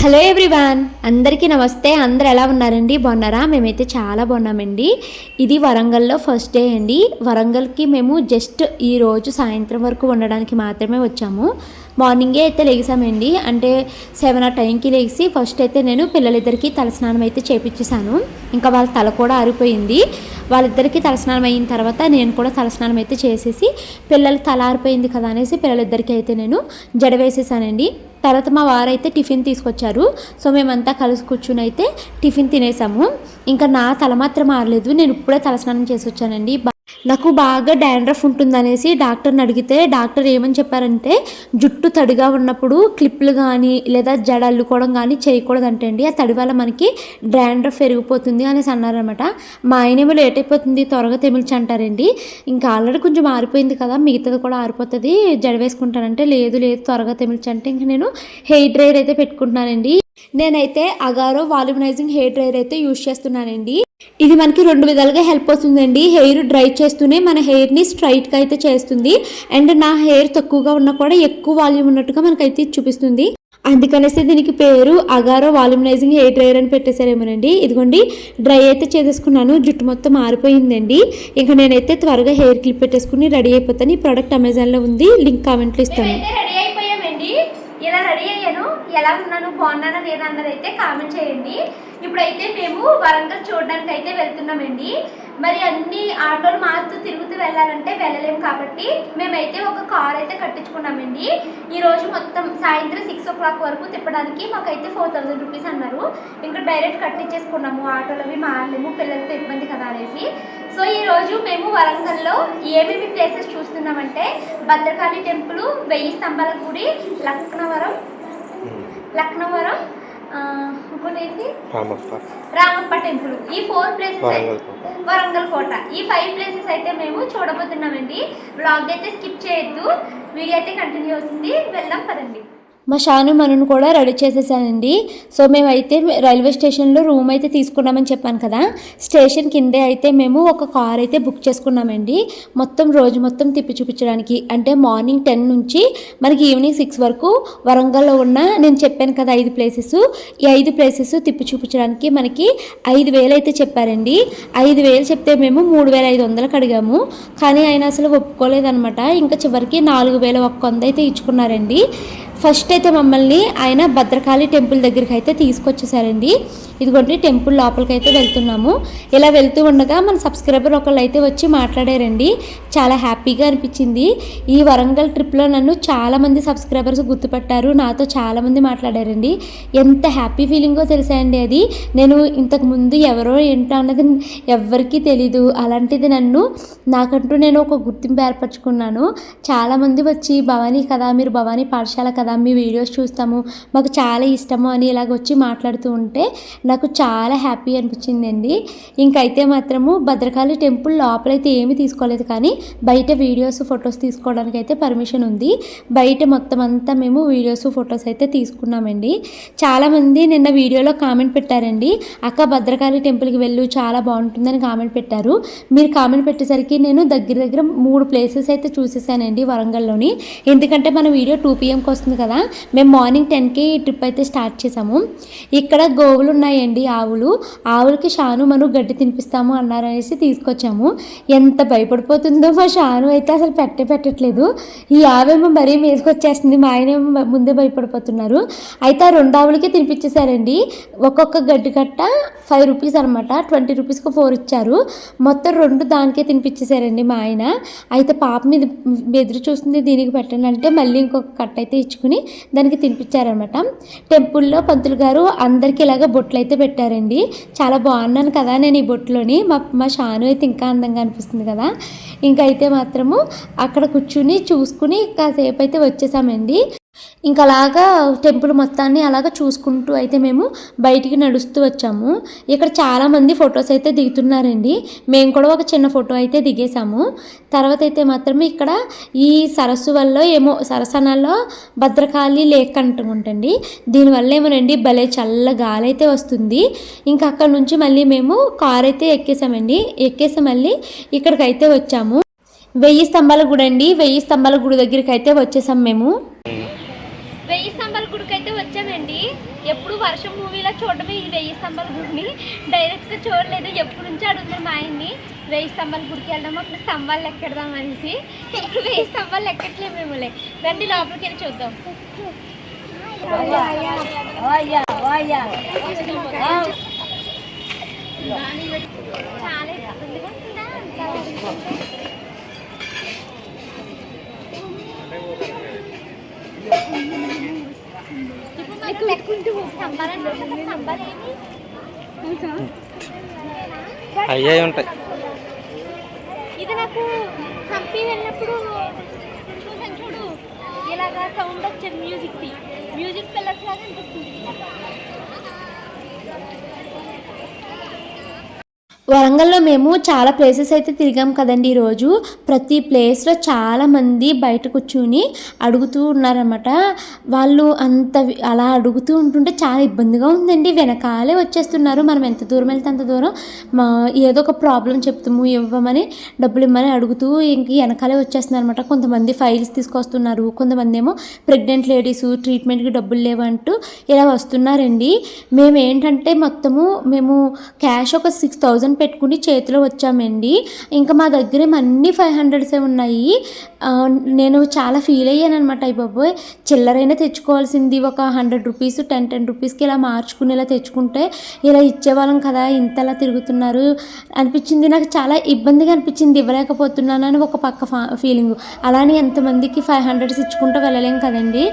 Hello everyone అందరికీ నమస్తే. అందరు ఎలా ఉన్నారండి? బాగున్నారా? మేమైతే చాలా బాగున్నామండి. ఇది వరంగల్లో ఫస్ట్ డే అండి. వరంగల్కి మేము జస్ట్ ఈరోజు సాయంత్రం వరకు ఉండడానికి మాత్రమే వచ్చాము. మార్నింగే అయితే లేచామండి. అంటే సెవెన్ ఆ టైంకి లేచి ఫస్ట్ అయితే నేను పిల్లలిద్దరికీ తలస్నానం అయితే చేపించేశాను ఇంకా వాళ్ళ తల కూడా ఆరిపోయింది. వాళ్ళిద్దరికీ తలస్నానం అయిన తర్వాత నేను కూడా తలస్నానం అయితే చేసేసి పిల్లలు తల ఆరిపోయింది కదా అనేసి పిల్లలిద్దరికీ అయితే నేను జడ వేసేసానండి తర్వాత మా వారైతే టిఫిన్ తీసుకొచ్చారు. సో మేమంతా కలిసి కూర్చుని అయితే టిఫిన్ తినేసాము. ఇంకా నా తల మాత్రం ఆరలేదు. నేను ఇప్పుడే తలస్నానం చేసి వచ్చానండి బా- నాకు బాగా డాండ్రఫ్ ఉంటుందనేసి డాక్టర్ని అడిగితే డాక్టర్ ఏమని చెప్పారంటే జుట్టు తడిగా ఉన్నప్పుడు క్లిప్లు కానీ లేదా జడ అల్లుకోవడం కానీ చేయకూడదంటే అండి. ఆ తడి వల్ల మనకి డాండ్రఫ్ పెరిగిపోతుంది అనేసి అన్నారనమాట మా ఆయన ఏమో లేట్ అయిపోతుంది త్వరగా తెమిల్చి అంటారండి ఇంకా ఆల్రెడీ కొంచెం ఆరిపోయింది కదా మిగతాది కూడా ఆరిపోతుంది. జడ వేసుకుంటానంటే లేదు లేదు త్వరగా తెమిల్చి అంటే ఇంకా నేను హెయిర్ డ్రైయర్ అయితే పెట్టుకుంటున్నానండి. నేనైతే అగారో వాల్యూమనైజింగ్ హెయిర్ డ్రైయర్ అయితే యూజ్ చేస్తున్నానండి. ఇది మనకి రెండు విధాలుగా హెల్ప్ అవుతుందండి. హెయిర్ డ్రై చేస్తూనే మన హెయిర్ని స్ట్రైట్గా అయితే చేస్తుంది. అండ్ నా హెయిర్ తక్కువగా ఉన్నా కూడా ఎక్కువ వాల్యూమ్ ఉన్నట్టుగా మనకైతే చూపిస్తుంది. అందుకనేసి దీనికి పేరు అగారో వాల్యూమనైజింగ్ హెయిర్ డ్రైయర్ అని పెట్టేశారేమోనండి. ఇదిగోండి డ్రై అయితే చేసేసుకున్నాను. జుట్టు మొత్తం మారిపోయిందండి. ఇంకా నేనైతే త్వరగా హెయిర్ క్లిప్ పెట్టేసుకుని రెడీ అయిపోతాను. ఈ ప్రోడక్ట్ అమెజాన్లో ఉంది. లింక్ కామెంట్లో ఇస్తాను. రెడీ అయిపోయామండి. ఇలా రెడీ అయ్యాను? ఎలా ఉన్నాను? బాగున్నానా లేదా అన్నది అయితే కామెంట్ చేయండి. ఇప్పుడైతే మేము వరంగల్ చూడడానికి అయితే వెళ్తున్నామండి. మరి అన్ని ఆటోలు మారుతూ తిరుగుతూ వెళ్ళాలంటే వెళ్ళలేము కాబట్టి మేమైతే ఒక కార్ అయితే కట్టించుకున్నామండి. ఈ రోజు మొత్తం సాయంత్రం సిక్స్ ఓ క్లాక్ వరకు తిప్పడానికి మాకైతే ఫోర్ థౌజండ్ రూపీస్ అన్నారు. ఇంకా డైరెక్ట్ కట్టించేసుకున్నాము ఆటోలవి మారలేము పిల్లలతో ఇబ్బంది కదా అనేసి. సో ఈ రోజు మేము వరంగల్లో ఏమేమి ప్లేసెస్ చూస్తున్నామంటే భద్రకాళి టెంపుల్ వెయ్యి స్తంభాల గుడి లక్నవరం లక్నవరం రామప్ప. రామప్ప టెంపుల్. ఈ ఫోర్ ప్లేసెస్. వరంగల్ కోట. ఈ ఫైవ్ ప్లేసెస్ అయితే మేము చూడబోతున్నామండి. బ్లాగ్ అయితే స్కిప్ చేయొద్దు. వీడియో అయితే కంటిన్యూ అవుతుంది. వెళ్దాం పదండి. మా షాను మనను కూడా రెడీ చేసేసానండి. సో మేమైతే రైల్వే స్టేషన్లో రూమ్ అయితే తీసుకున్నామని చెప్పాను కదా. స్టేషన్ కిందే అయితే మేము ఒక కార్ అయితే బుక్ చేసుకున్నామండి. మొత్తం రోజు మొత్తం తిప్పి చూపించడానికి. అంటే మార్నింగ్ టెన్ నుంచి మనకి ఈవినింగ్ సిక్స్ వరకు వరంగల్లో ఉన్న నేను చెప్పాను కదా ఐదు ప్లేసెస్. ఈ ఐదు ప్లేసెస్ తిప్పి చూపించడానికి మనకి ఐదు వేలు అయితే చెప్పారండి. ఐదు వేలు చెప్తే మేము మూడు వేల ఐదు వందలకు అడిగాము. కానీ ఆయన అసలు ఒప్పుకోలేదనమాట ఇంకా చివరికి నాలుగు వేల ఒక్క వంద అయితే ఇచ్చుకున్నారండి. ఫస్ట్ అయితే మమ్మల్ని ఆయన భద్రకాళి టెంపుల్ దగ్గరికి అయితే తీసుకొచ్చేసారండి. ఇదిగోండి టెంపుల్ లోపలికి అయితే వెళ్తున్నాము. ఇలా వెళ్తూ ఉండగా మన సబ్స్క్రైబర్ ఒకళ్ళు అయితే వచ్చి మాట్లాడారండి. చాలా హ్యాపీగా అనిపించింది. ఈ వరంగల్ ట్రిప్లో నన్ను చాలామంది సబ్స్క్రైబర్స్ గుర్తుపట్టారు. నాతో చాలామంది మాట్లాడారండి. ఎంత హ్యాపీ ఫీలింగో తెలుసా అండి అది. నేను ఇంతకుముందు ఎవరో ఏంటో అన్నది ఎవ్వరికీ తెలీదు. అలాంటిది నన్ను నాకంటూ నేను ఒక గుర్తింపు ఏర్పరచుకున్నాను. చాలామంది వచ్చి భవానీ కదా మీరు భవానీ పాఠశాల కదా మీ వీడియోస్ చూస్తాము మాకు చాలా ఇష్టము అని ఇలాగ వచ్చి మాట్లాడుతూ ఉంటే నాకు చాలా హ్యాపీ అనిపించిందండి. ఇంకైతే మాత్రము భద్రకాళి టెంపుల్ లోపలైతే ఏమీ తీసుకోలేదు కానీ బయట వీడియోస్ ఫొటోస్ తీసుకోవడానికి అయితే పర్మిషన్ ఉంది. బయట మొత్తం అంతా మేము వీడియోస్ ఫొటోస్ అయితే తీసుకున్నామండి. చాలామంది నిన్న వీడియోలో కామెంట్ పెట్టారండి అక్క భద్రకాళి టెంపుల్కి వెళ్ళు చాలా బాగుంటుందని కామెంట్ పెట్టారు. మీరు కామెంట్ పెట్టేసరికి నేను దగ్గర దగ్గర మూడు ప్లేసెస్ అయితే చూసేసానండి వరంగల్లోని. ఎందుకంటే మన వీడియో టూ పిఎంకి వస్తుంది కదా. మేము మార్నింగ్ టెన్కి ట్రిప్ అయితే స్టార్ట్ చేసాము ఇక్కడ గోవులు ఉన్నాయండి ఆవులు. ఆవులకి షాను మనం గడ్డి తినిపిస్తాము అన్నారనేసి తీసుకొచ్చాము. ఎంత భయపడిపోతుందో మా షాను అయితే అసలు పెట్టే పెట్టట్లేదు. ఈ ఆవేమో మరీ మేసుకొచ్చేస్తుంది మా ఆయన ముందే భయపడిపోతున్నారు. అయితే ఆ రెండు ఆవులకి తినిపించేశారండి ఒక్కొక్క గడ్డి కట్ట ఫైవ్ రూపీస్ అనమాట ట్వంటీ రూపీస్కి ఫోర్ ఇచ్చారు. మొత్తం రెండు దానికే తినిపించేశారండి మా ఆయన. అయితే పాప మీద ఎదురు చూస్తుంది దీనికి పెట్టండి అంటే మళ్ళీ ఇంకొక కట్ట అయితే ఇచ్చుకుని దానికి తినిపించారనమాట. టెంపుల్లో పంతులు గారు అందరికీ ఇలాగ బొట్లు అయితే పెట్టారండి. చాలా బాగున్నాను కదా నేను ఈ బొట్లోని. మా మా షాను అయితే ఇంకా అందంగా అనిపిస్తుంది కదా. ఇంకైతే అయితే మాత్రము అక్కడ కూర్చుని చూసుకుని కాసేపు అయితే వచ్చేసామండి. ఇంకా అలాగా టెంపుల్ మొత్తాన్ని అలాగా చూసుకుంటూ అయితే మేము బయటికి నడుస్తూ వచ్చాము. ఇక్కడ చాలామంది ఫొటోస్ అయితే దిగుతున్నారండి. మేము కూడా ఒక చిన్న ఫోటో అయితే దిగేసాము తర్వాత అయితే మాత్రం ఇక్కడ ఈ సరస్సు వల్ల ఏమో సరసనాల్లో భద్రకాళి లేక్ అంటుంటండి దీనివల్ల ఏమోనండి భలే చల్ల గాలి అయితే వస్తుంది. ఇంకా అక్కడ నుంచి మళ్ళీ మేము కార్ అయితే ఎక్కేసామండి ఎక్కేసి మళ్ళీ ఇక్కడికైతే వచ్చాము. వెయ్యి స్తంభాల గుడి అండి వెయ్యి స్తంభాల గుడి దగ్గరికి అయితే వచ్చేసాం మేము. వెయ్యి స్తంభాల గుడికి అయితే వచ్చామండి ఎప్పుడు వర్షం మూవీలో చూడడమే ఈ వెయ్యి స్తంభాల గుడిని. డైరెక్ట్గా చూడలేదు. ఎప్పుడు నుంచి అడుగుతున్నారు మా ఆయన్ని వెయ్యి స్తంభాల గుడికి వెళ్దాం అప్పుడు స్తంభాలు ఎక్కడదాం అనేసి. ఇప్పుడు వెయ్యి స్తంభాలు ఎక్కట్లేము మేము రండి లోపలికి వెళ్ళి చూద్దాం. చాలా ఇబ్బందిగా ఉంటుందా అంతా ఇప్పుడు మనం లెక్కుంటూ స్తంభాలు అంటే స్తంభాలు ఏమి అయ్యే ఉంటాయి. ఇది నాకు హంపి వెళ్ళినప్పుడు చూసాను చూడు. ఇలాగా సౌండ్ వచ్చేది మ్యూజిక్ది మ్యూజిక్ పిల్లర్స్ లాగా అనిపిస్తుంది. వరంగల్లో మేము చాలా ప్లేసెస్ అయితే తిరిగాం కదండి ఈరోజు. ప్రతి ప్లేస్లో చాలామంది బయట కూర్చుని అడుగుతూ ఉన్నారన్నమాట. వాళ్ళు అంత అలా అడుగుతూ ఉంటుంటే చాలా ఇబ్బందిగా ఉందండి. వెనకాలే వచ్చేస్తున్నారు. మనం ఎంత దూరం వెళ్తే అంత దూరం. మా ఏదో ఒక ప్రాబ్లం చెప్తాము ఇవ్వమని డబ్బులు ఇవ్వమని అడుగుతూ ఇంక వెనకాలే వచ్చేస్తున్నారు అనమాట కొంతమంది ఫైల్స్ తీసుకొస్తున్నారు. కొంతమంది ఏమో ప్రెగ్నెంట్ లేడీస్ ట్రీట్మెంట్కి డబ్బులు లేవంటూ ఇలా వస్తున్నారండి. మేము ఏంటంటే మొత్తము మేము క్యాష్ ఒక సిక్స్ థౌజండ్ పెట్టుకుని చేతిలో వచ్చామండి. ఇంకా మా దగ్గర అన్ని ఫైవ్ హండ్రెడ్సే ఉన్నాయి. నేను చాలా ఫీల్ అయ్యాను అనమాట అయ్యబాబోయ్ చిల్లరైనా తెచ్చుకోవాల్సింది ఒక హండ్రెడ్ రూపీస్ టెన్ టెన్ రూపీస్కి ఇలా మార్చుకుని ఇలా తెచ్చుకుంటే ఇలా ఇచ్చేవాళ్ళం కదా ఇంతలా తిరుగుతున్నారు. అనిపించింది నాకు చాలా ఇబ్బందిగా అనిపించింది ఇవ్వలేకపోతున్నానని ఒక పక్క ఫీలింగ్. అలానే ఎంతమందికి ఫైవ్ హండ్రెడ్స్ ఇచ్చుకుంటూ వెళ్ళలేం కదండి.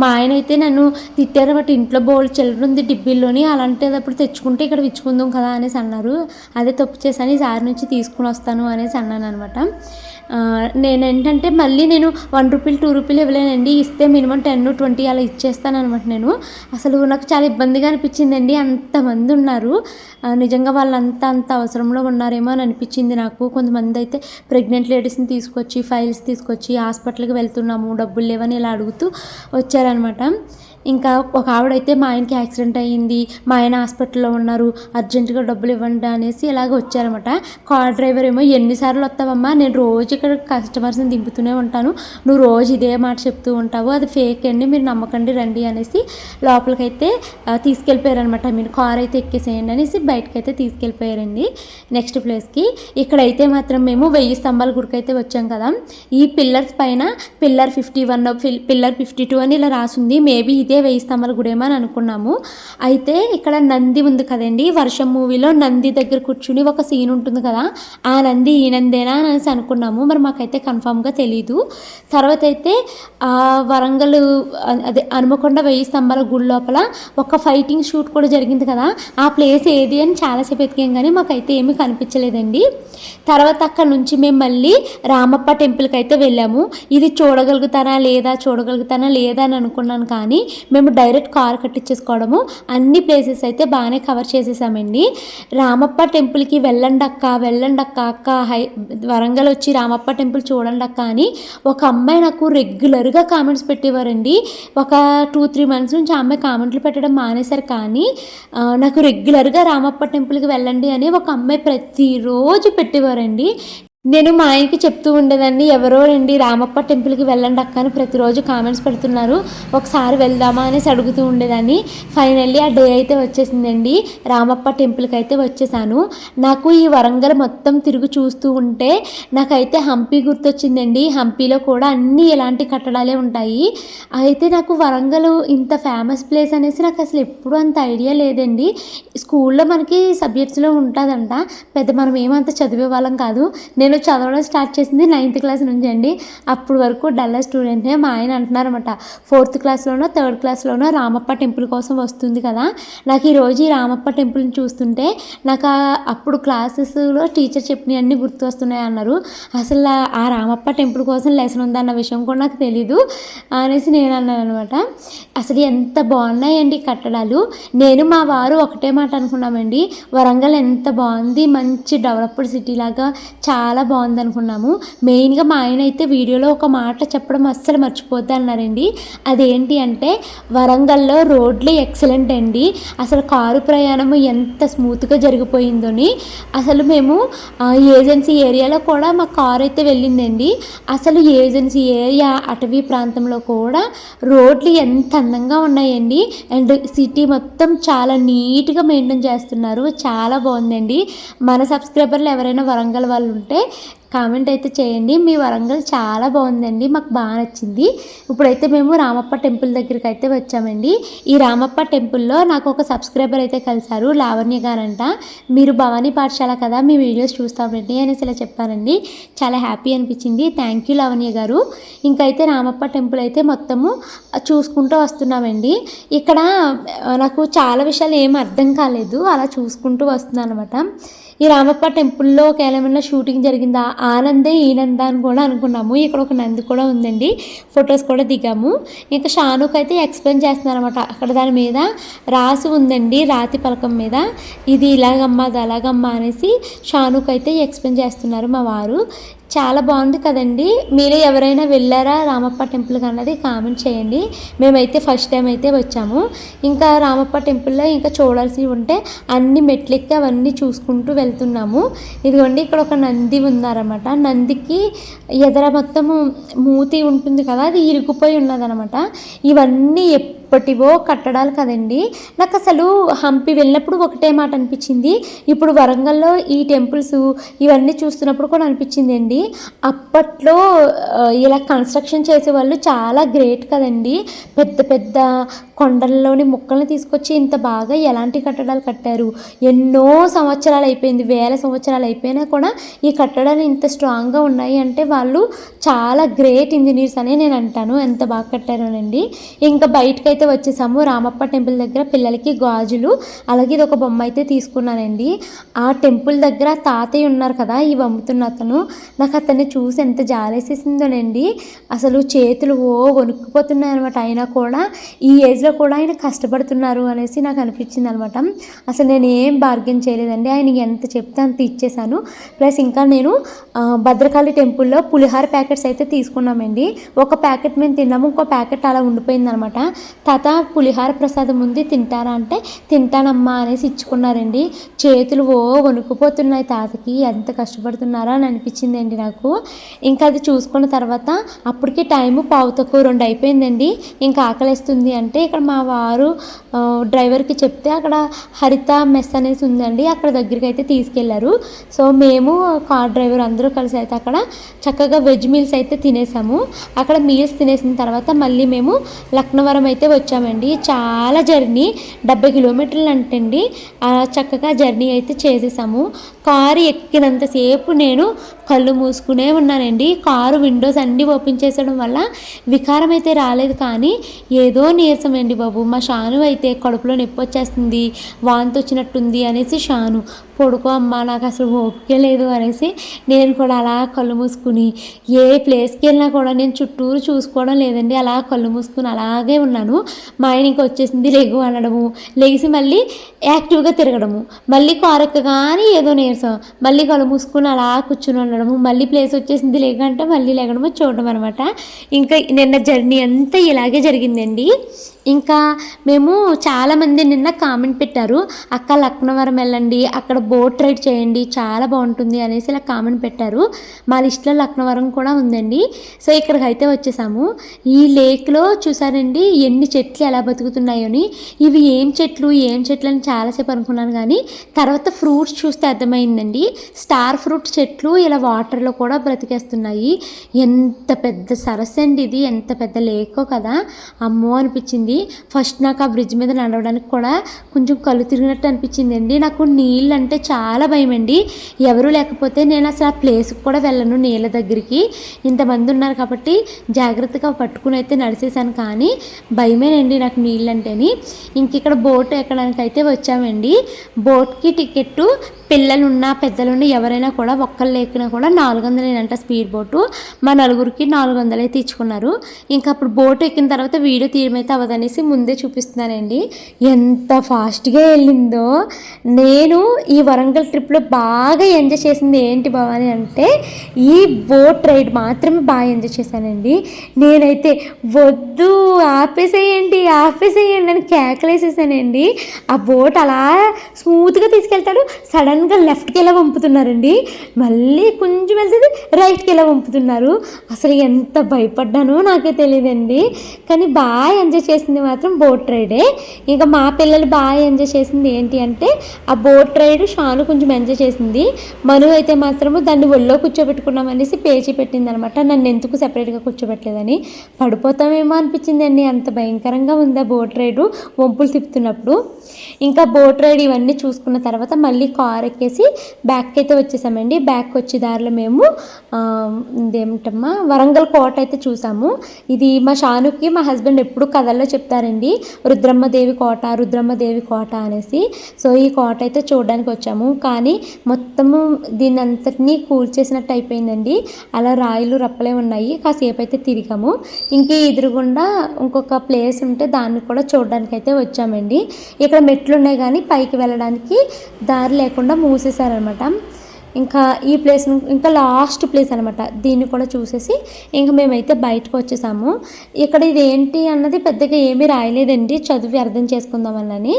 మా ఆయన అయితే నన్ను తిట్టారు బట్ ఇంట్లో బోల్డ్ చిల్లర ఉంది డిబ్బీల్లోని అలాంటిదప్పుడు తెచ్చుకుంటే ఇక్కడ ఇచ్చుకుందాం కదా అనేసి అన్నారు. అదే తప్పు చేశాను సార్ నుంచి తీసుకుని వస్తాను అనేసి అన్నాను అనమాట నేనేంటంటే మళ్ళీ నేను వన్ రూపీలు టూ రూపీలు ఇవ్వలేనండి. ఇస్తే మినిమం టెన్ ట్వంటీ అలా ఇచ్చేస్తాను అనమాట నేను. అసలు నాకు చాలా ఇబ్బందిగా అనిపించిందండి. అంతమంది ఉన్నారు. నిజంగా వాళ్ళంతా అంత అవసరంలో ఉన్నారేమో అని అనిపించింది నాకు. కొంతమంది అయితే ప్రెగ్నెంట్ లేడీస్ని తీసుకొచ్చి ఫైల్స్ తీసుకొచ్చి హాస్పిటల్కి వెళ్తున్నాము డబ్బులు లేవని ఇలా అడుగుతూ వచ్చారనమాట ఇంకా ఒక ఆవిడైతే మా ఆయనకి యాక్సిడెంట్ అయ్యింది మా ఆయన హాస్పిటల్లో ఉన్నారు అర్జెంటుగా డబ్బులు ఇవ్వండి అనేసి ఇలాగ వచ్చారనమాట కార్ డ్రైవర్ ఏమో ఎన్నిసార్లు వస్తావమ్మా? నేను రోజు ఇక్కడ కస్టమర్స్ని దింపుతూనే ఉంటాను. నువ్వు రోజు ఇదే మాట చెప్తూ ఉంటావు. అది ఫేక్ అండి మీరు నమ్మకండి రండి అనేసి లోపలికైతే తీసుకెళ్ళిపోయారనమాట మీరు కార్ అయితే ఎక్కేసేయండి అనేసి బయటకు అయితే తీసుకెళ్ళిపోయారండి. నెక్స్ట్ ప్లేస్కి ఇక్కడైతే మాత్రం మేము వెయ్యి స్తంభాల గుడికి అయితే వచ్చాం కదా. ఈ పిల్లర్స్ పైన pillar fifty one pillar fifty two అని ఇలా రాసింది. మేబీ ఇదే వెయ్యి స్తంభాల గుడేమో అని అనుకున్నాము. అయితే ఇక్కడ నంది ఉంది కదండి వర్షం మూవీలో నంది దగ్గర కూర్చుని ఒక సీన్ ఉంటుంది కదా ఆ నంది ఈ నందేనా అని అనేసి అనుకున్నాము. మరి మాకైతే కన్ఫామ్గా తెలీదు. తర్వాత అయితే వరంగల్ అదే హనుమకొండ వెయ్యి స్తంభాల గుడి లోపల ఒక ఫైటింగ్ షూట్ కూడా జరిగింది కదా ఆ ప్లేస్ ఏది అని చాలాసేపు వెతికాం కానీ మాకైతే ఏమీ కనిపించలేదండి. తర్వాత అక్కడ నుంచి మేము మళ్ళీ రామప్ప టెంపుల్కి అయితే వెళ్ళాము. ఇది చూడగలుగుతానా లేదా చూడగలుగుతానా లేదా అని అనుకున్నాను కానీ మేము డైరెక్ట్ కార్ కట్టించేసుకోవడము. అన్ని ప్లేసెస్ అయితే బాగానే కవర్ చేసేసామండి. రామప్ప టెంపుల్కి వెళ్ళండి అక్క వెళ్ళండి అక్క అక్క. హై వరంగల్ వచ్చి రామప్ప టెంపుల్ చూడండి అక్క అని ఒక అమ్మాయి నాకు రెగ్యులర్గా కామెంట్స్ పెట్టేవారండి. ఒక టూ త్రీ మంత్స్ నుంచి ఆ అమ్మాయి కామెంట్లు పెట్టడం మానేశారు కానీ నాకు రెగ్యులర్గా రామప్ప టెంపుల్కి వెళ్ళండి అని ఒక అమ్మాయి ప్రతిరోజు పెట్టేవారండి. నేను మా ఆయనకి చెప్తూ ఉండేదాన్ని ఎవరో రండి రామప్ప టెంపుల్కి వెళ్ళండి అక్క అని ప్రతిరోజు కామెంట్స్ పెడుతున్నారు. ఒకసారి వెళ్దామా అనేసి అడుగుతూ ఉండేదాన్ని. ఫైనల్లీ ఆ డే అయితే వచ్చేసిందండి. రామప్ప టెంపుల్కి అయితే వచ్చేసాను. నాకు ఈ వరంగల్ మొత్తం తిరుగు చూస్తూ ఉంటే నాకైతే హంపి గుర్తొచ్చిందండి. హంపీలో కూడా అన్ని ఇలాంటి కట్టడాలే ఉంటాయి. అయితే నాకు వరంగల్ ఇంత ఫేమస్ ప్లేస్ అనేసి నాకు అసలు ఎప్పుడు అంత ఐడియా లేదండి. స్కూల్లో మనకి సబ్జెక్ట్స్లో ఉంటుందంట. పెద్ద మనం ఏమంత చదివే వాళ్ళం కాదు. నేను చదవడం స్టార్ట్ చేసింది నైన్త్ క్లాస్ నుంచి అండి. అప్పుడు వరకు డల్ల స్టూడెంట్నే మా ఆయన అంటున్నారన్నమాట. ఫోర్త్ క్లాస్లోనో థర్డ్ క్లాస్లోనో రామప్ప టెంపుల్ కోసం వస్తుంది కదా. నాకు ఈరోజు ఈ రామప్ప టెంపుల్ని చూస్తుంటే నాకు అప్పుడు క్లాసెస్లో టీచర్ చెప్పినవన్నీ గుర్తు వస్తున్నాయి అన్నారు. అసలు ఆ- ఆ రామప్ప టెంపుల్ కోసం లెసన్ ఉందన్న విషయం కూడా నాకు తెలీదు అనేసి నేను అన్నాను అనమాట అసలు ఎంత బాగున్నాయండి కట్టడాలు. నేను మా వారు ఒకటే మాట అనుకున్నామండి. వరంగల్ ఎంత బాగుంది. మంచి డెవలప్డ్ సిటీ లాగా చాలా బాగుంది అనుకున్నాము మెయిన్గా మా ఆయన అయితే వీడియోలో ఒక మాట చెప్పడం అస్సలు మర్చిపోద్ది అన్నారండి. అదేంటి అంటే వరంగల్లో రోడ్లు ఎక్సలెంట్ అండి. అసలు కారు ప్రయాణము ఎంత స్మూత్గా జరిగిపోయిందోని. అసలు మేము ఏజెన్సీ ఏరియాలో కూడా మా కారు అయితే వెళ్ళిందండి. అసలు ఏజెన్సీ ఏరియా అటవీ ప్రాంతంలో కూడా రోడ్లు ఎంత అందంగా ఉన్నాయండి. అండ్ సిటీ మొత్తం చాలా నీట్గా మెయింటైన్ చేస్తున్నారు. చాలా బాగుందండి. మన సబ్స్క్రైబర్లు ఎవరైనా వరంగల్ వాళ్ళు ఉంటే కామెంట్ అయితే చేయండి. మీ వరంగల్ చాలా బాగుందండి. మాకు బాగా నచ్చింది. ఇప్పుడైతే మేము రామప్ప టెంపుల్ దగ్గరికి అయితే వచ్చామండి. ఈ రామప్ప టెంపుల్లో నాకు ఒక సబ్స్క్రైబర్ అయితే కలిశారు లావణ్య గారంట. మీరు భవానీ పాఠశాల కదా మీ వీడియోస్ చూస్తామండి అనేసి ఇలా చెప్పారండి. చాలా హ్యాపీ అనిపించింది. థ్యాంక్ యూ లావణ్య గారు. ఇంకైతే రామప్ప టెంపుల్ అయితే మొత్తము చూసుకుంటూ వస్తున్నామండి. ఇక్కడ నాకు చాలా విషయాలు ఏం అర్థం కాలేదు. అలా చూసుకుంటూ వస్తున్నాను అనమాట ఈ రామప్ప టెంపుల్లో కేవలం షూటింగ్ జరిగిందా? ఆనందే ఈనంద అని కూడా అనుకున్నాము. ఇక్కడ ఒక నంది కూడా ఉందండి. ఫొటోస్ కూడా దిగాము. ఇంకా షానుక్ అయితే ఎక్స్ప్లెయిన్ చేస్తున్నారు అనమాట అక్కడ దాని మీద రాసి ఉందండి రాతి పలకం మీద. ఇది ఇలాగమ్మా అది అలాగమ్మా అనేసి షానుక్ అయితే ఎక్స్ప్లెయిన్ చేస్తున్నారు మా వారు. చాలా బాగుంది కదండి. మీరు ఎవరైనా వెళ్ళారా రామప్ప టెంపుల్కి అన్నది కామెంట్ చేయండి. మేమైతే ఫస్ట్ టైం అయితే వచ్చాము. ఇంకా రామప్ప టెంపుల్లో ఇంకా చూడాల్సి ఉంటే అన్ని మెట్లెక్కి అవన్నీ చూసుకుంటూ వెళ్తున్నాము. ఇదిగోండి ఇక్కడ ఒక నంది ఉన్నారన్నమాట నందికి ఎదర మొత్తము మూతి ఉంటుంది కదా అది ఇరిగిపోయి ఉన్నదనమాట ఇవన్నీ ఎప్పటివో కట్టడాలు కదండి. నాకు అసలు హంపి వెళ్ళినప్పుడు ఒకటే మాట అనిపించింది. ఇప్పుడు వరంగల్లో ఈ టెంపుల్స్ ఇవన్నీ చూస్తున్నప్పుడు కూడా అనిపించింది అండి అప్పట్లో ఇలా కన్స్ట్రక్షన్ చేసే వాళ్ళు చాలా గ్రేట్ కదండి. పెద్ద పెద్ద కొండల్లోని ముక్కల్ని తీసుకొచ్చి ఇంత బాగా ఎలాంటి కట్టడాలు కట్టారు? ఎన్నో సంవత్సరాలు అయిపోయింది వేల సంవత్సరాలు అయిపోయినా కూడా ఈ కట్టడాలు ఇంత స్ట్రాంగ్గా ఉన్నాయి అంటే వాళ్ళు చాలా గ్రేట్ ఇంజనీర్స్ అనే నేను అంటాను. ఎంత బాగా కట్టారోనండి? ఇంకా బయటకైతే అయితే వచ్చేసాము. రామప్ప టెంపుల్ దగ్గర పిల్లలకి గాజులు అలాగే ఇది ఒక బొమ్మ అయితే తీసుకున్నానండి. ఆ టెంపుల్ దగ్గర తాతయ్య ఉన్నారు కదా ఇవి అమ్ముతున్న అతను. నాకు అతన్ని చూసి ఎంత జాలేసేసిందోనండి. అసలు చేతులు ఓ వణుక్కుపోతున్నాయి అనమాట అయినా కూడా ఈ ఏజ్లో కూడా ఆయన కష్టపడుతున్నారు అనేసి నాకు అనిపించింది అనమాట అసలు నేను ఏం బార్గెన్ చేయలేదండి. ఆయన ఎంత చెప్తే అంత ఇచ్చేసాను ప్లస్ ఇంకా నేను భద్రకాళి టెంపుల్లో పులిహార ప్యాకెట్స్ అయితే తీసుకున్నామండి. ఒక ప్యాకెట్ మేము తిన్నాము ఇంకో ప్యాకెట్ అలా ఉండిపోయింది అనమాట తాత పులిహార ప్రసాదం ఉంది తింటారా అంటే తింటానమ్మా అనేసి ఇచ్చుకున్నారండి. చేతులు ఓ వణుకుపోతున్నాయి తాతకి ఎంత కష్టపడుతున్నారా అని అనిపించిందండి నాకు. ఇంకా అది చూసుకున్న తర్వాత అప్పటికి టైము పావు తక్కువ రెండు అయిపోయిందండి. ఇంకా ఆకలిస్తుంది అంటే అక్కడ మా వారు డ్రైవర్కి చెప్తే అక్కడ హరిత మెస్ అనేసి ఉందండి అక్కడ దగ్గరికి అయితే తీసుకెళ్ళారు. సో మేము కార్ డ్రైవర్ అందరూ కలిసి అయితే అక్కడ చక్కగా వెజ్ మీల్స్ అయితే తినేసాము. అక్కడ మీల్స్ తినేసిన తర్వాత మళ్ళీ మేము లక్నవరం అయితే వచ్చామండి. చాలా జర్నీ డెబ్బై కిలోమీటర్లు అంటండి. అండి చక్కగా జర్నీ అయితే చేసేసాము. కారు ఎక్కినంతసేపు నేను కళ్ళు మూసుకునే ఉన్నానండి. కారు విండోస్ అన్నీ ఓపెన్ చేసడం వల్ల వికారం అయితే రాలేదు కానీ ఏదో నీరసం అండి బాబు. మా షాను అయితే కడుపులో నొప్పి వచ్చేస్తుంది వాంతి వచ్చినట్టుంది అనేసి షాను. పడుకో అమ్మా నాకు అసలు ఓపిక లేదు అనేసి నేను కూడా అలా కళ్ళు మూసుకుని ఏ ప్లేస్కి వెళ్ళినా కూడా నేను చుట్టూరు చూసుకోవడం లేదండి. అలా కళ్ళు మూసుకుని అలాగే ఉన్నాను. మా ఆయన ఇంకా వచ్చేసింది లెగు అనడము లెగిసి మళ్ళీ యాక్టివ్గా తిరగడము మళ్ళీ కారెక్ట్ కానీ ఏదో నీరసం మళ్ళీ కళ్ళు మూసుకుని అలా కూర్చుని ఉండడము మళ్ళీ ప్లేస్ వచ్చేసింది లేకంటే మళ్ళీ లేగడము చూడడం అనమాట. ఇంకా నిన్న జర్నీ అంతా ఇలాగే జరిగిందండి. ఇంకా మేము చాలామంది నిన్న కామెంట్ పెట్టారు అక్క లక్నవరం వెళ్ళండి అక్కడ బోట్ రైడ్ చేయండి చాలా బాగుంటుంది అనేసి ఇలా కామెంట్ పెట్టారు. మా లిస్ట్లో లక్నవరం కూడా ఉందండి. సో ఇక్కడికి అయితే వచ్చేసాము. ఈ లేక్లో చూసారండి ఎన్ని చెట్లు ఎలా బతుకుతున్నాయో అని ఇవి ఏం చెట్లు ఏం చెట్లు అని చాలాసేపు అనుకున్నాను కానీ తర్వాత ఫ్రూట్స్ చూస్తే అర్థమైందండి. స్టార్ ఫ్రూట్ చెట్లు ఇలా వాటర్లో కూడా బ్రతికేస్తున్నాయి. ఎంత పెద్ద సరస్సు అండి ఇది ఎంత పెద్ద లేకో కదా. అమ్మో అనిపించింది. ఫస్ట్ నాకు ఆ బ్రిడ్జ్ మీద నడవడానికి కూడా కొంచెం కళ్ళు తిరిగినట్టు అనిపించింది అండి నాకు నీళ్ళు అంటే చాలా భయం అండి ఎవరు లేకపోతే నేను అసలు ఆ ప్లేస్కి కూడా వెళ్ళను నీళ్ళ దగ్గరికి. ఇంతమంది ఉన్నారు కాబట్టి జాగ్రత్తగా పట్టుకుని అయితే నడిచేసాను కానీ భయమేనండి నాకు నీళ్ళు అంటేని ఇంక ఇక్కడ బోట్ ఎక్కడానికి అయితే వచ్చామండి బోట్కి టికెట్టు పిల్లలున్నా పెద్దలున్నా ఎవరైనా కూడా ఒక్కళ్ళు ఎక్కినా కూడా నాలుగు వందలేనంట స్పీడ్ బోటు మా నలుగురికి నాలుగు వందలే తీర్చుకున్నారు. ఇంకా అప్పుడు బోట్ ఎక్కిన తర్వాత వీడియో తీయమైతే అవ్వదనేసి ముందే చూపిస్తున్నానండి. ఎంత ఫాస్ట్గా వెళ్ళిందో. నేను ఈ వరంగల్ ట్రిప్లో బాగా ఎంజాయ్ చేసింది ఏంటి భవాని అంటే ఈ బోట్ రైడ్ మాత్రమే బాగా ఎంజాయ్ చేశానండి. నేనైతే వద్దు ఆపేసేయండి ఆపేసేయండి అని కేకలేసేసానండి. ఆ బోట్ అలా స్మూత్గా తీసుకెళ్తాడు సడన్గా లెఫ్ట్కి ఎలా పంపుతున్నారండి మళ్ళీ కొంచెం వెళ్తుంది రైట్కి ఎలా పంపుతున్నారు అసలు ఎంత భయపడ్డానో నాకే తెలియదండి. కానీ బాగా ఎంజాయ్ చేసింది మాత్రం బోట్ రైడే. ఇంకా మా పిల్లలు బాగా ఎంజాయ్ చేసింది ఏంటి అంటే ఆ బోట్ రైడ్ షాను కొంచెం ఎంజాయ్ చేసింది. మను అయితే మాత్రము దాన్ని ఒళ్ళో కూర్చోబెట్టుకున్నాం అనేసి పేచి పెట్టింది అనమాట నన్ను ఎందుకు సెపరేట్గా కూర్చోబెట్టలేదని. పడిపోతామేమో అనిపించిందండి. అంత భయంకరంగా ఉంది ఆ బోట్ రైడు? వంపులు తిప్పుతున్నప్పుడు. ఇంకా బోట్ రైడ్ ఇవన్నీ చూసుకున్న తర్వాత మళ్ళీ కార్ ఎక్కేసి బ్యాక్ అయితే వచ్చేసామండి. బ్యాక్ వచ్చే దారిలో మేము ఇదేమిటమ్మా వరంగల్ కోట అయితే చూసాము. ఇది మా షానుకి మా హస్బెండ్ ఎప్పుడు కథల్లో చెప్తారండి. రుద్రమ్మదేవి కోట రుద్రమ్మదేవి కోట అనేసి. సో ఈ కోట అయితే చూడడానికి వచ్చాము. కానీ మొత్తము దీని అంతటినీ కూల్చేసినట్టు అయిపోయిందండి. అలా రాయిలు రప్పలే ఉన్నాయి. కాసేపు అయితే తిరిగాము. ఇంకా ఎదురుగుండా ఇంకొక ప్లేస్ ఉంటే దాన్ని కూడా చూడడానికి అయితే వచ్చామండి. ఇక్కడ మెట్లు ఉన్నాయి కానీ పైకి వెళ్ళడానికి దారి లేకుండా మూసేశారనమాట ఇంకా ఈ ప్లేస్ ఇంకా లాస్ట్ ప్లేస్ అనమాట దీన్ని కూడా చూసేసి ఇంకా మేమైతే బయటకు వచ్చేసాము. ఇక్కడ ఇది ఏంటి అన్నది పెద్దగా ఏమీ రాయలేదండి. చదివి అర్థం చేసుకుందామని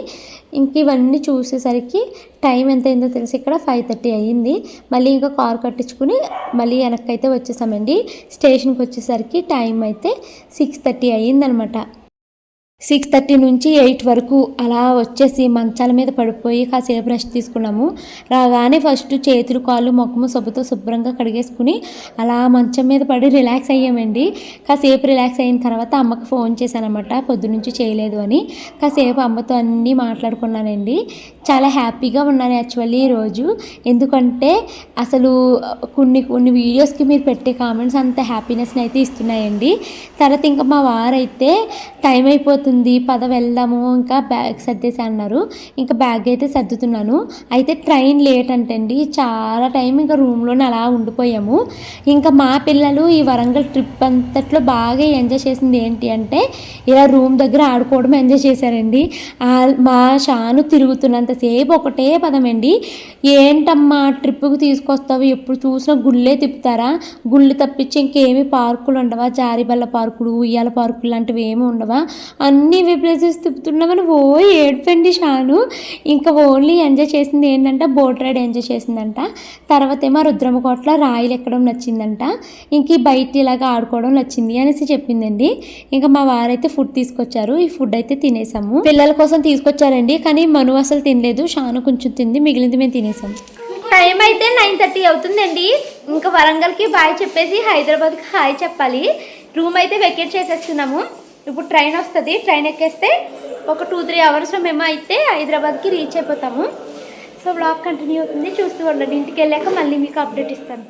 ఇంక ఇవన్నీ చూసేసరికి టైం ఎంత అయిందో తెలిసి ఇక్కడ ఫైవ్ థర్టీ అయ్యింది. మళ్ళీ ఇంకా కార్ కట్టించుకుని మళ్ళీ వెనక్కి అయితే వచ్చేసామండి. స్టేషన్కి వచ్చేసరికి టైం అయితే సిక్స్ థర్టీ అయ్యిందనమాట సిక్స్ థర్టీ నుంచి ఎయిట్ వరకు అలా వచ్చేసి మంచాల మీద పడిపోయి కాసేపు రెస్ట్ తీసుకున్నాము. రాగానే ఫస్ట్ చేతులు కాళ్ళు మొక్కము సబ్బుతో శుభ్రంగా కడిగేసుకుని అలా మంచం మీద పడి రిలాక్స్ అయ్యామండి. కాసేపు రిలాక్స్ అయిన తర్వాత అమ్మకి ఫోన్ చేశానమాట పొద్దు నుంచి చేయలేదు అని. కాసేపు అమ్మతో అన్నీ మాట్లాడుకున్నానండి. చాలా హ్యాపీగా ఉన్నాను యాక్చువల్లీ ఈరోజు ఎందుకంటే అసలు కొన్ని కొన్ని వీడియోస్కి మీరు పెట్టే కామెంట్స్ అంత హ్యాపీనెస్ని అయితే ఇస్తున్నాయండి. తర్వాత ఇంకా మా వారైతే టైం అయిపోతుంది పద వెళ్దాము ఇంకా బ్యాగ్ సర్దేసి అన్నారు. ఇంకా బ్యాగ్ అయితే సర్దుతున్నాను. అయితే ట్రైన్ లేట్ అంటండి. చాలా టైం ఇంకా రూమ్లోనే అలా ఉండిపోయాము. ఇంకా మా పిల్లలు ఈ వరంగల్ ట్రిప్ అంతట్లో బాగా ఎంజాయ్ చేసింది ఏంటి అంటే ఇలా రూమ్ దగ్గర ఆడుకోవడం ఎంజాయ్ చేశారండి. మా షాను తిరుగుతున్నంత ఎంతసేపు ఒకటే పదమండి ఏంటమ్మా ట్రిప్కి తీసుకొస్తావు? ఎప్పుడు చూసినా గుళ్ళే తిప్పుతారా? గుళ్ళు తప్పించి ఇంకేమి పార్కులు ఉండవా? జారిబల్ల పార్కులు ఉయ్యాల పార్కులు లాంటివి ఏమి ఉండవా? అన్ని ప్లేసెస్ తిప్పుతున్నామని ఓ ఏడుపండి షాను. ఇంకా ఓన్లీ ఎంజాయ్ చేసింది ఏంటంటే బోట్ రైడ్ ఎంజాయ్ చేసిందంట. తర్వాత ఏమో రుద్రమకోటలో రాయిలు ఎక్కడం నచ్చిందంట. ఇంక ఈ బయట ఇలాగ ఆడుకోవడం నచ్చింది అనేసి చెప్పిందండి. ఇంకా మా వారైతే ఫుడ్ తీసుకొచ్చారు. ఈ ఫుడ్ అయితే తినేసాము. పిల్లల కోసం తీసుకొచ్చారండి. కానీ మను అసలు తినలేదు. షాను కొంచెం తింది మిగిలింది మేము తినేసాం. టైం అయితే నైన్ థర్టీ అవుతుందండి. ఇంకా వరంగల్కి బాయ్ చెప్పేసి హైదరాబాద్కి హాయ్ చెప్పాలి. రూమ్ అయితే వెకేట్ చేసేస్తున్నాము. ఇప్పుడు ట్రైన్ వస్తుంది. ట్రైన్ ఎక్కేస్తే ఒక టూ త్రీ అవర్స్లో మేము అయితే హైదరాబాద్కి రీచ్ అయిపోతాము. సో బ్లాగ్ కంటిన్యూ అవుతుంది. చూస్తూ ఉండండి. ఇంటికి వెళ్ళాక మళ్ళీ మీకు అప్డేట్ ఇస్తాను.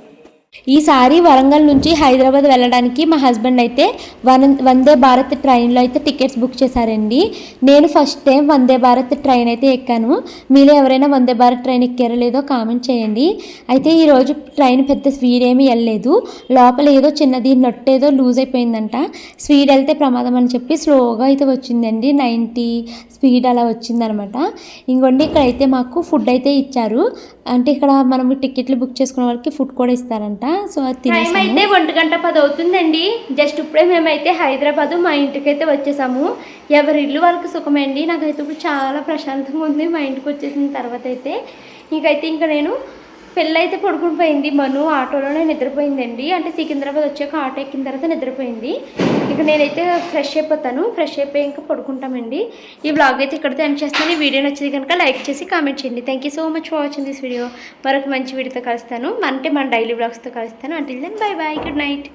ఈసారి వరంగల్ నుంచి హైదరాబాద్ వెళ్ళడానికి మా హస్బెండ్ అయితే వన్ వందే భారత్ ట్రైన్లో అయితే టికెట్స్ బుక్ చేశారండి. నేను first time Vande Bharat train అయితే ఎక్కాను. మీలో ఎవరైనా వందే భారత్ ట్రైన్ ఎక్కారో లేదో కామెంట్ చేయండి. అయితే ఈరోజు ట్రైన్ పెద్ద స్పీడ్ ఏమీ వెళ్ళలేదు. లోపల ఏదో చిన్నది నొట్టేదో లూజ్ అయిపోయిందంట. స్పీడ్ వెళ్తే ప్రమాదం అని చెప్పి స్లోగా అయితే వచ్చిందండి. నైంటీ స్పీడ్ అలా వచ్చిందనమాట. ఇంకోండి ఇక్కడైతే మాకు ఫుడ్ అయితే ఇచ్చారు. అంటే ఇక్కడ మనం టికెట్లు బుక్ చేసుకున్న వాళ్ళకి ఫుడ్ కూడా ఇస్తారంట. సో అది టైం అయితే ఒంటి గంట పది అవుతుందండి. జస్ట్ ఇప్పుడే మేమైతే హైదరాబాద్ మా ఇంటికి అయితే వచ్చేసాము. ఎవరి ఇల్లు వాళ్ళకి సుఖమండి. నాకైతే ఇప్పుడు చాలా ప్రశాంతంగా ఉంది మా ఇంటికి వచ్చేసిన తర్వాత అయితే. ఇంకైతే ఇంకా నేను పెళ్ళి అయితే పడుకుని పోయింది. మను ఆటోలోనే నిద్రపోయిందండి. అంటే సికింద్రాబాద్ వచ్చాక ఆటో ఎక్కిన తర్వాత నిద్రపోయింది. ఇక నేనైతే ఫ్రెష్ అయిపోతాను. ఫ్రెష్ అయిపోయి ఇంకా పడుకుంటామండి. ఈ బ్లాగ్ అయితే ఇక్కడితో ఎండ్ చేస్తాను. ఈ వీడియో నచ్చింది కనుక లైక్ చేసి కామెంట్ చేయండి. Thank you so much for watching this video మరొక మంచి వీడియోతో కలుస్తాను. అంటే మన డైలీ బ్లాగ్స్తో కలుస్తాను. అంటే then bye bye good night